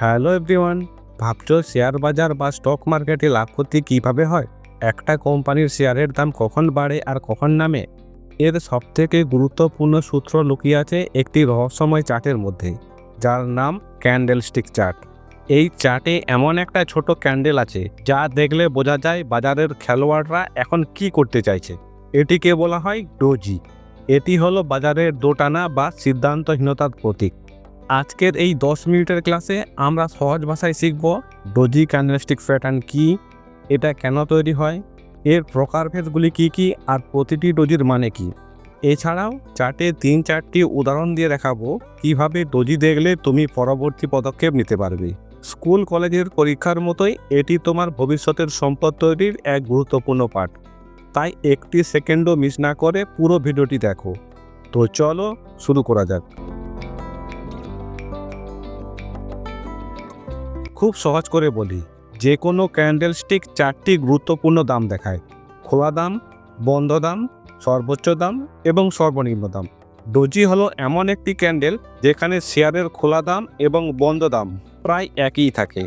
Hello everyone ভাবছ share বাজার বা স্টক মার্কেটে লাভ ক্ষতি কীভাবে হয়? একটা কোম্পানির শেয়ারের দাম কখন বাড়ে আর কখন নামে? এর সবথেকে গুরুত্বপূর্ণ সূত্র লুকিয়ে আছে একটি রহস্যময় চার্টের মধ্যে, যার নাম ক্যান্ডেল স্টিক চার্ট এই চার্টে এমন একটা ছোট ক্যান্ডেল আছে, যা দেখলে বোঝা যায় বাজারের খেলোয়াড়রা এখন কি করতে চাইছে। এটিকে বলা হয় ডোজি এটি হলো বাজারের দোটানা বা সিদ্ধান্তহীনতার প্রতীক। আজকের এই দশ মিনিটের ক্লাসে আমরা সহজ ভাষায় শিখব ডোজি ক্যান্ডেলস্টিক প্যাটার্ন কি, এটা কেন তৈরি হয়, এর প্রকারভেদগুলি কি কি, আর প্রতিটি ডোজির মানে কি। এছাড়াও চার্টে তিন চারটি উদাহরণ দিয়ে দেখাবো কীভাবে ডোজি দেখলে তুমি পরবর্তী পদক্ষেপ নিতে পারবে। স্কুল কলেজের পরীক্ষার মতোই এটি তোমার ভবিষ্যতের সম্পদ তৈরির এক গুরুত্বপূর্ণ পাঠ। তাই একটি সেকেন্ডও মিস না করে পুরো ভিডিওটি দেখো। তো চলো শুরু করা যাক। খুব সহজ করে বলি, যে কোনো ক্যান্ডেল স্টিক চারটি গুরুত্বপূর্ণ দাম দেখায়। খোলা দাম, বন্ধ দাম, সর্বোচ্চ দাম এবং সর্বনিম্ন দাম। ডোজি হলো এমন একটি ক্যান্ডেল যেখানে শেয়ারের খোলা দাম এবং বন্ধ দাম প্রায় একই থাকে।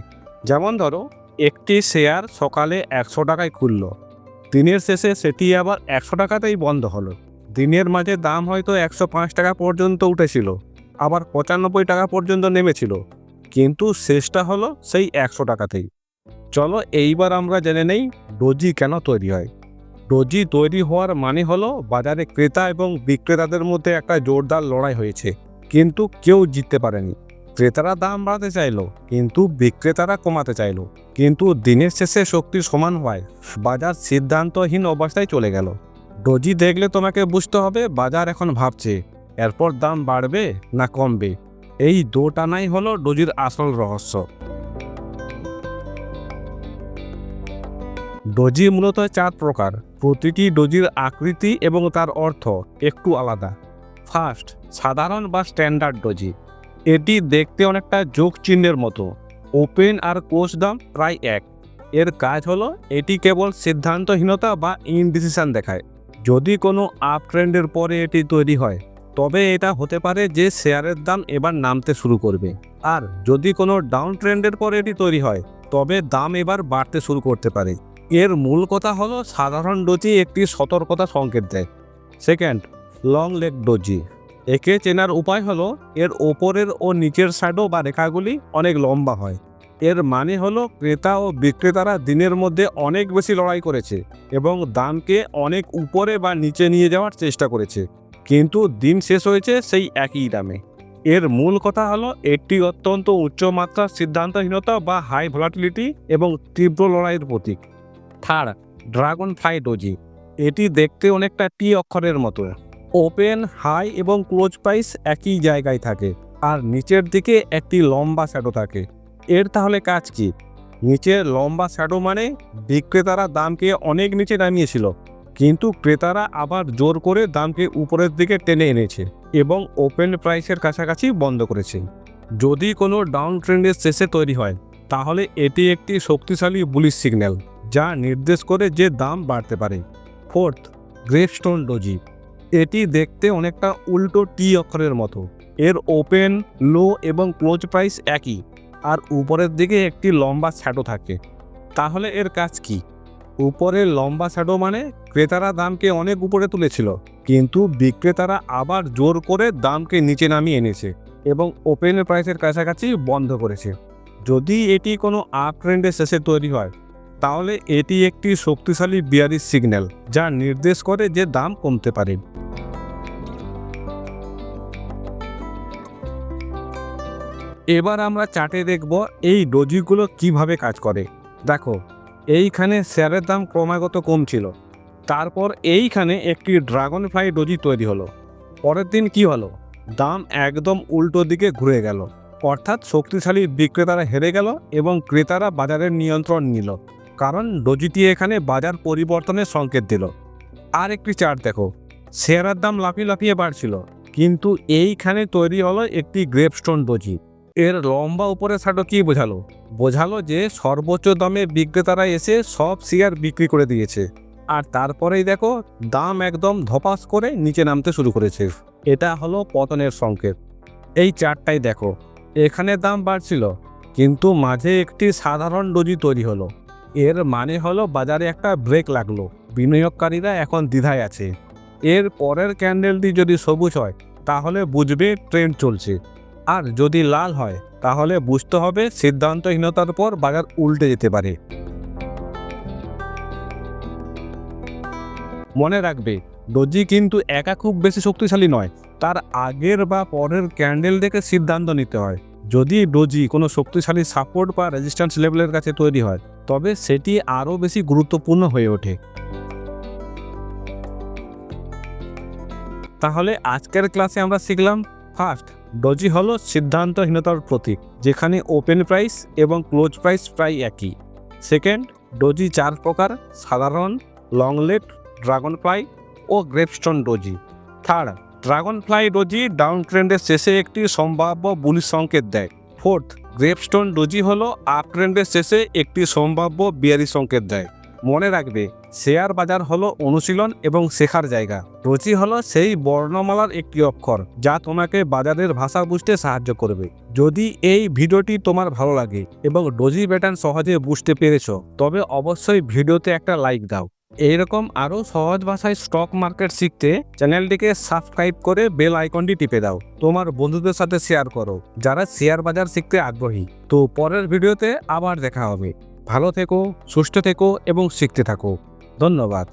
যেমন ধরো, একটি শেয়ার সকালে একশো টাকায় খুললো, দিনের শেষে সেটি আবার একশো টাকাতেই বন্ধ হলো। দিনের মাঝে দাম হয়তো একশো পাঁচ টাকা পর্যন্ত উঠেছিল, আবার পঁচানব্বই টাকা পর্যন্ত নেমেছিল। কিন্তু শেষটা হলো সেই একশো টাকাতেই চলো এইবার আমরা জেনে নেই ডোজি কেন তৈরি হয়। ডোজি তৈরি হওয়ার মানে হলো বাজারে ক্রেতা এবং বিক্রেতাদের মধ্যে একটা জোরদার লড়াই হয়েছে। কিন্তু কেউ জিততে পারেনি। ক্রেতারা দাম বাড়াতে চাইলো, কিন্তু বিক্রেতারা কমাতে চাইলো। কিন্তু দিনের শেষে শক্তি সমান হয়, বাজার সিদ্ধান্তহীন অবস্থায় চলে গেল। ডোজি দেখলে তোমাকে বুঝতে হবে বাজার এখন ভাবছে, এরপর দাম বাড়বে না কমবে। এই দোটানাই হলো ডোজির আসল রহস্য। ডোজি মূলত চার প্রকার, প্রতিটি ডোজির আকৃতি এবং তার অর্থ একটু আলাদা। ফার্স্ট সাধারণ বা স্ট্যান্ডার্ড ডোজি এটি দেখতে অনেকটা যোগ চিহ্নের মতো। ওপেন আর কোষ দাম প্রায় এক। এর কাজ হলো এটি কেবল সিদ্ধান্তহীনতা বা ইনডিসিশন দেখায়। যদি কোনো আপ ট্রেন্ডের পরে এটি তৈরি হয় তবে এটা হতে পারে যে শেয়ারের দাম এবার নামতে শুরু করবে। আর যদি কোনো ডাউন ট্রেন্ডের পরে এটি তৈরি হয়, তবে দাম এবার বাড়তে শুরু করতে পারে। এর মূল কথা হলো সাধারণ ডোজি একটি সতর্কতা সংকেত দেয়। Second, long leg doji. একে চেনার উপায় হলো এর ওপরের ও নিচের সাইডও বা রেখাগুলি অনেক লম্বা হয়। এর মানে হলো ক্রেতা ও বিক্রেতারা দিনের মধ্যে অনেক বেশি লড়াই করেছে এবং দামকে অনেক উপরে বা নিচে নিয়ে যাওয়ার চেষ্টা করেছে। কিন্তু দিন শেষ হয়েছে সেই একই দামে। এর মূল কথা হলো, একটি অত্যন্ত উচ্চমাত্রার সিদ্ধান্তহীনতা বা হাই ভলাটিলিটি এবং তীব্র লড়াইয়ের প্রতীক। থার্ড ড্রাগন ফ্লাই ডোজি এটি দেখতে অনেকটা টি অক্ষরের মতো। ওপেন হাই এবং ক্লোজ প্রাইস একই জায়গায় থাকে, আর নিচের দিকে একটি লম্বা শ্যাডো থাকে। এর তাহলে কাজ কি? নিচের লম্বা শ্যাডো মানে বিক্রেতারা দামকে অনেক নিচে নামিয়েছিল। কিন্তু ক্রেতারা আবার জোর করে দামকে উপরের দিকে টেনে এনেছে এবং ওপেন প্রাইসের কাছাকাছি বন্ধ করেছে। যদি কোনো ডাউন ট্রেন্ডের শেষে তৈরি হয়, তাহলে এটি একটি শক্তিশালী বুলিশ সিগন্যাল যা নির্দেশ করে যে দাম বাড়তে পারে। ফোর্থ গ্রেভস্টোন ডোজি এটি দেখতে অনেকটা উল্টো টি অক্ষরের মতো। এর ওপেন লো এবং ক্লোজ প্রাইস একই, আর উপরের দিকে একটি লম্বা শ্যাডো থাকে। তাহলে এর কাজ কি? উপরের লম্বা শ্যাডো মানে ক্রেতারা দামকে অনেক উপরে তুলেছিল, কিন্তু বিক্রেতারা আবার জোর করে দামকে নিচে নামিয়ে এনেছে এবং ওপেন প্রাইসের কাছাকাছি বন্ধ করেছে। যদি এটি কোনো আপ ট্রেন্ডের শেষে তৈরি হয়, তাহলে এটি একটি শক্তিশালী বিয়ারিশ সিগন্যাল যা নির্দেশ করে যে দাম কমতে পারে। এবার আমরা চার্টে দেখব এই ডোজিগুলো কীভাবে কাজ করে। দেখো এইখানে শেয়ারের দাম ক্রমাগত কমছিল। তারপর এইখানে একটি ড্রাগন ফ্লাই ডোজি তৈরি হলো। পরের দিন কি হলো? দাম একদম উল্টো দিকে ঘুরে গেল। অর্থাৎ শক্তিশালী বিক্রেতারা হেরে গেল এবং ক্রেতারা বাজারের নিয়ন্ত্রণ নিল। কারণ ডোজিটি এখানে বাজার পরিবর্তনের সংকেত দিল। আর একটি চার্ট দেখো। শেয়ারের দাম লাফিয়ে লাফিয়ে বাড়ছিল। কিন্তু এইখানে তৈরি হলো একটি গ্রেপস্টোন ডোজি। এর লম্বা উপরে ছাটো কি বোঝালো? বোঝালো যে সর্বোচ্চ দামে বিক্রেতারা এসে সব শেয়ার বিক্রি করে দিয়েছে। আর তারপরেই দেখো, দাম একদম ধপাস করে নিচে নামতে শুরু করেছে। এটা হলো পতনের সংকেত। এই চারটাই দেখো, এখানে দাম বাড়ছিল, কিন্তু মাঝে একটি সাধারণ ডোজি তৈরি হলো। এর মানে হলো বাজারে একটা ব্রেক লাগল। বিনিয়োগকারীরা এখন দ্বিধায় আছে। এর পরের ক্যান্ডেলটি যদি সবুজ হয়, তাহলে বুঝবে ট্রেন্ড চলছে। আর যদি লাল হয়, তাহলে বুঝতে হবে সিদ্ধান্তহীনতার পর বাজার উল্টে যেতে পারে। মনে রাখবে ডোজি কিন্তু একা খুব বেশি শক্তিশালী নয়। তার আগের বা পরের ক্যান্ডেল দেখে সিদ্ধান্ত নিতে হয়। যদি ডোজি কোনো শক্তিশালী সাপোর্ট বা রেজিস্ট্যান্স লেভেলের কাছে তৈরি হয়, তবে সেটি আরও বেশি গুরুত্বপূর্ণ হয়ে ওঠে। তাহলে আজকের ক্লাসে আমরা শিখলাম, ফার্স্ট ডোজি হল সিদ্ধান্তহীনতার প্রতীক, যেখানে ওপেন প্রাইস এবং ক্লোজ প্রাইস প্রায় একই। সেকেন্ড ডোজি চার প্রকার, সাধারণ লংলেট ড্রাগন ফ্লাই ও gravestone doji third dragonfly doji down ট্রেন্ডের শেষে একটি সম্ভাব্য বুলি সংকেত দেয়। ফোর্থ গ্রেপস্টোন ডোজি হল আপ ট্রেন্ডের শেষে একটি সম্ভাব্য বিয়ারি সংকেত দেয়। মনে রাখবে, শেয়ার বাজার হলো অনুশীলন এবং শেখার জায়গা। রুচি হলো সেই বর্ণমালার একটি অক্ষর, যা তোমাকে বাজারের ভাষা বুঝতে সাহায্য করবে। যদি এই ভিডিওটি তোমার ভালো লাগে এবং ডোজি প্যাটার্ন সহজে বুঝতে পেরেছ, তবে অবশ্যই ভিডিওতে একটা লাইক দাও। এইরকম আরও সহজ ভাষায় স্টক মার্কেট শিখতে চ্যানেলটিকে সাবস্ক্রাইব করে বেল আইকনটি টিপে দাও। তোমার বন্ধুদের সাথে শেয়ার করো, যারা শেয়ার বাজার শিখতে আগ্রহী। তো পরের ভিডিওতে আবার দেখা হবে। ভালো থেকো সুস্থ থেকো এবং শিখতে থাকো। ধন্যবাদ।